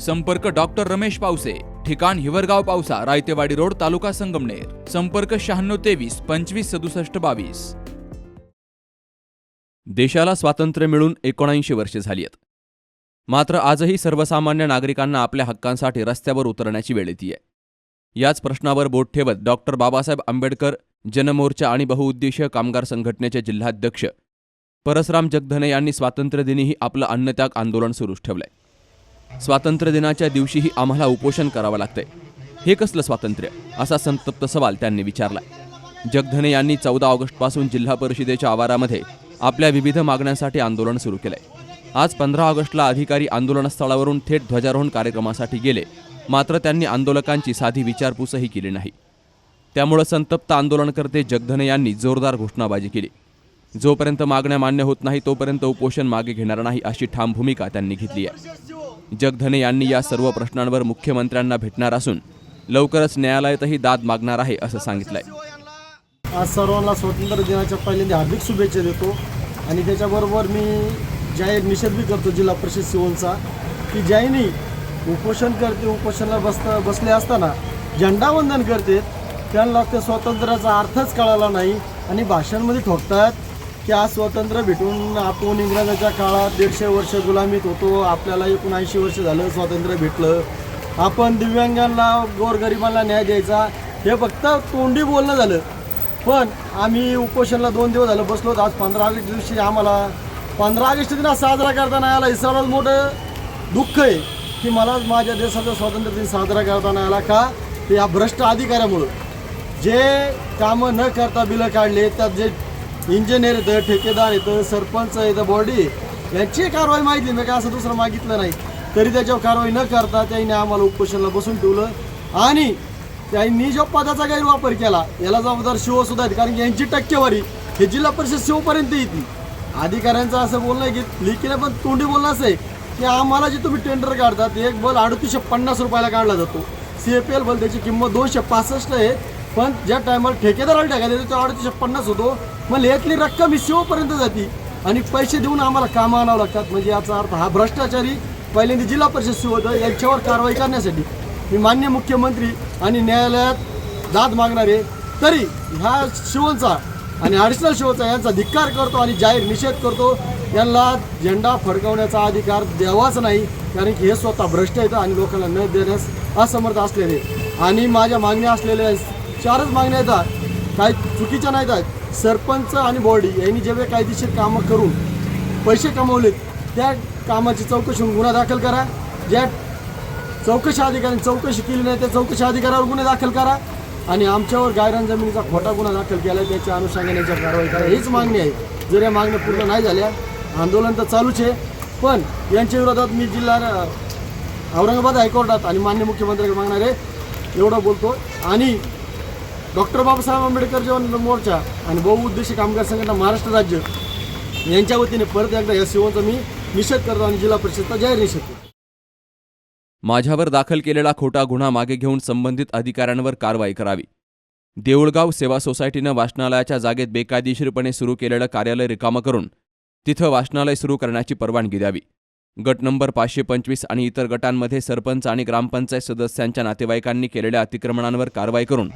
संपर्क डॉक्टर रमेश पावसे ठिकाण हिवरगाव पावसा रायतेवाडी रोड तालुका संगमनेर. संपर्क शहाण्णव तेवीस पंचवीस सदुसष्ट बावीस. देशाला स्वातंत्र्य मिळून एकोणऐंशी वर्षे झाली आहेत. मात्र आजही सर्वसामान्य नागरिकांना आपल्या हक्कांसाठी रस्त्यावर उतरण्याची वेळ येते याच प्रश्नावर बोट ठेवत डॉक्टर बाबासाहेब आंबेडकर जनमोर्चा आणि बहुउद्देशीय कामगार संघटनेचे जिल्हाध्यक्ष परसराम जगधने यांनी स्वातंत्र्यदिनीही आपलं अन्नत्याग आंदोलन सुरूच ठेवलंय. स्वातंत्र्य दिनाच्या दिवशीही आम्हाला उपोषण करावं लागतंय. हे कसलं स्वातंत्र्य? असा संतप्त सवाल त्यांनी विचारला जगधने यांनी चौदा ऑगस्टपासून जिल्हा परिषदेच्या आवारामध्ये आपल्या विविध मागण्यांसाठी आंदोलन सुरू केलंय. आज पंधरा ऑगस्टला अधिकारी आंदोलनस्थळावरून थेट ध्वजारोहण कार्यक्रमासाठी गेले. मात्र त्यांनी आंदोलकांची साधी विचारपूसही केली नाही. त्यामुळं संतप्त आंदोलनकर्ते जगधने यांनी जोरदार घोषणाबाजी केली. जोपर्यंत मागण्या मान्य होत नाही तोपर्यंत उपोषण मागे घेणार नाही अशी ठाम भूमिका त्यांनी घेतली आहे. जगधने यांनी या सर्व प्रश्नांवर मुख्यमंत्र्यांना भेटणार असून लवकरच न्यायालयातही दाद मागणार आहे असं सांगितलंय. आज सर्वांना स्वातंत्र्य दिनाच्या पहिल्यांदा हार्दिक शुभेच्छा देतो. आणि त्याच्याबरोबर मी जाहीर निषेध बी करतो जिल्हा परिषद सिओनचा की ज्याने उपोषण करते उपोषणाला बसता बसले असताना झेंडावंदन करते त्यांना त्या स्वातंत्र्याचा अर्थच कळाला नाही आणि भाषणामध्ये ठोकतात. की आज स्वातंत्र्य भेटून आपण इंग्रजाच्या काळात दीडशे वर्ष गुलामीत होतो आपल्याला एकोणऐंशी वर्ष झालं स्वातंत्र्य भेटलं. आपण दिव्यांगांना गोरगरिबांना न्याय द्यायचा हे फक्त तोंडी बोलणं झालं. पण आम्ही उपोषणला दोन दिवस झालं बसलो आज पंधरा ऑगस्ट दिवशी आम्हाला पंधरा ऑगस्ट दिन साजरा करताना आला हे सर्वात मोठं दुःख आहे की मला माझ्या देशाचा स्वातंत्र्य दिन साजरा करताना आला का? ते या भ्रष्ट अधिकाऱ्यामुळं जे कामं न करता बिलं काढले त्यात जे इंजिनियर येतं ठेकेदार येतं सरपंच येतं बॉडी यांची कारवाई माहिती मी काय असं दुसरं मागितलं नाही. तरी त्याच्यावर कारवाई न करता त्यांनी आम्हाला उपोषणाला बसून ठेवलं. आणि त्यांनी जो पदाचा गैरवापर केला याला जबाबदार शिवसुद्धा आहेत. कारण की यांची टक्केवारी हे जिल्हा परिषद शिवपर्यंत येते. अधिकाऱ्यांचं असं बोलणं आहे की लिखीने पण तोंडी बोलणं असं आहे की आम्हाला जे तुम्ही टेंडर काढतात एक बल अडतीसशे पन्नास रुपयाला काढला जातो. सी ए पी एल बल त्याची किंमत दोनशे पासष्ट आहे. पण ज्या टायमाला ठेकेदाराला टाकायला तो अडतीसशे पन्नास होतो. मग यातली रक्कम ही शिवपर्यंत जाते. आणि पैसे देऊन आम्हाला कामं आणावं लागतात. म्हणजे याचा अर्थ हा भ्रष्टाचारी पहिल्यांदा जिल्हा परिषद शिव होतं यांच्यावर कारवाई करण्यासाठी. मी मान्य मुख्यमंत्री आणि न्यायालयात दाद मागणार आहे. तरी ह्या शिवनचा आणि ॲडिशनल शिवचा यांचा धिक्कार करतो आणि जाहीर निषेध करतो. यांना झेंडा फडकवण्याचा अधिकार द्यावाच नाही. कारण की हे स्वतः भ्रष्ट आहेत आणि लोकांना न देण्यास असमर्थ असलेले. आणि माझ्या मागण्या असलेल्या चारच मागण्या येतात काही चुकीच्या नाहीत आहेत. सरपंच आणि बॉडी यांनी जे कायदेशीर कामं करून पैसे कमवलेत त्या कामाची चौकशी होऊन गुन्हा दाखल करा. ज्या चौकशी अधिकाऱ्यांनी चौकशी केली नाही त्या चौकशी अधिकाऱ्यावर गुन्हे दाखल करा. आणि आमच्यावर गायरान जमिनीचा खोटा गुन्हा दाखल केला आहे त्याच्या अनुषंगाने याच्या कारवाई करा. हीच मागणी आहे. जर या मागण्या पूर्ण नाही झाल्या आंदोलन तर चालूच आहे. पण यांच्या विरोधात मी जिल्हा औरंगाबाद हायकोर्टात आणि मान्य मुख्यमंत्र्यांकडे मागणार आहे. एवढं बोलतो. आणि डॉक्टर बाबासाहेब आंबेडकर जीवन मोर्चा आणि बहुउद्देशीय कामगार संघटना महाराष्ट्र राज्य यांच्या वतीने परत एकदा या सेवांचा मी निषेध करतो आणि जिल्हा परिषदचा जाहीर निषेध करतो. माझ्यावर दाखल केलेला खोटा गुन्हा मागे घेऊन संबंधित अधिकाऱ्यांवर कारवाई करावी. देऊळगाव सेवा सोसायटीनं वाचनालयाच्या जागेत बेकायदेशीरपणे सुरू केलेलं कार्यालय रिकामं करून तिथं वाचनालय सुरू करण्याची परवानगी द्यावी. गट नंबर पाचशे पंचवीस आणि इतर गटांमध्ये सरपंच आणि ग्रामपंचायत सदस्यांच्या नातेवाईकांनी केलेल्या अतिक्रमणांवर कारवाई करून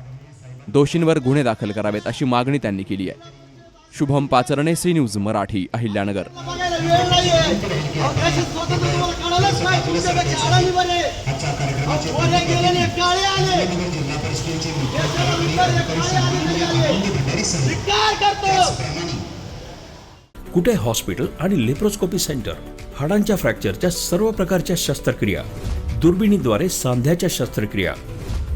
दोषींवर गुन्हे दाखल करावेत अशी मागणी त्यांनी केली आहे. Shubham Pacharne C news Marathi Ahilyanagar. Kute hospital आणि लेप्रोस्कोपी सेंटर? हाडांच्या फ्रॅक्चरच्या सर्व प्रकारच्या शस्त्रक्रिया. दुर्बिणीद्वारे सांध्याच्या शस्त्रक्रिया.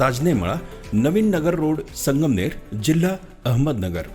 Tajne Mala Navin Nagar road Sangamner जिल्हा अहमदनगर.